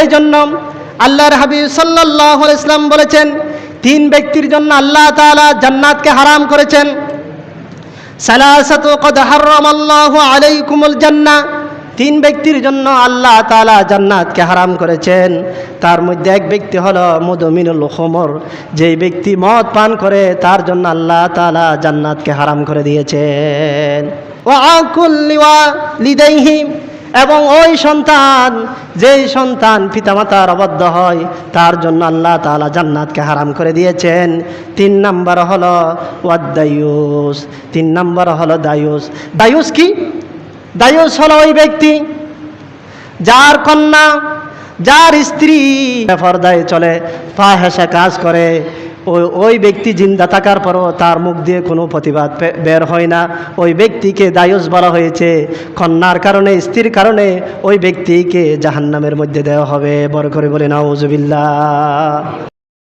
এই জন্য আল্লাহর হাবিব সাল্লাহ ইসলাম বলেছেন, তিন ব্যক্তির জন্য আল্লাহ তাআলা জান্নাতকে হারাম করেছেন। জান্নাহ তিন ব্যক্তির জন্য আল্লাহ তাআলা জান্নাতকে হারাম করেছেন। তার মধ্যে এক ব্যক্তি হলো মুদমিনুল হোমর, যেই ব্যক্তি মদ পান করে, তার জন্য আল্লাহ তাআলা জান্নাতকে হারাম করে দিয়েছেন। ও আকুল লিদাইহি এবং ওই সন্তান, যেই সন্তান পিতামাতার অবদ্ধ হয়, তার জন্য আল্লাহ তালা জান্নাতকে হারাম করে দিয়েছেন। তিন নাম্বার হলো ওয়াদ্দায়ুস। তিন নাম্বার হলো দায়ুস। দায়ুস কি? দায়ুস হলো ওই ব্যক্তি যার কন্যা, যার স্ত্রী পর্দায় চলে পা হেসে কাজ করে ওই ওই ব্যক্তি জিন্দা থাকার পরও তার মুখ দিয়ে কোনো প্রতিবাদ বের হয় না। ওই ব্যক্তিকে দায়ুস বলা হয়েছে। কন্যার কারণে, স্ত্রীর কারণে ওই ব্যক্তিকে জাহান্নামের মধ্যে দেওয়া হবে। বড় করে বলে নাউজুবিল্লাহ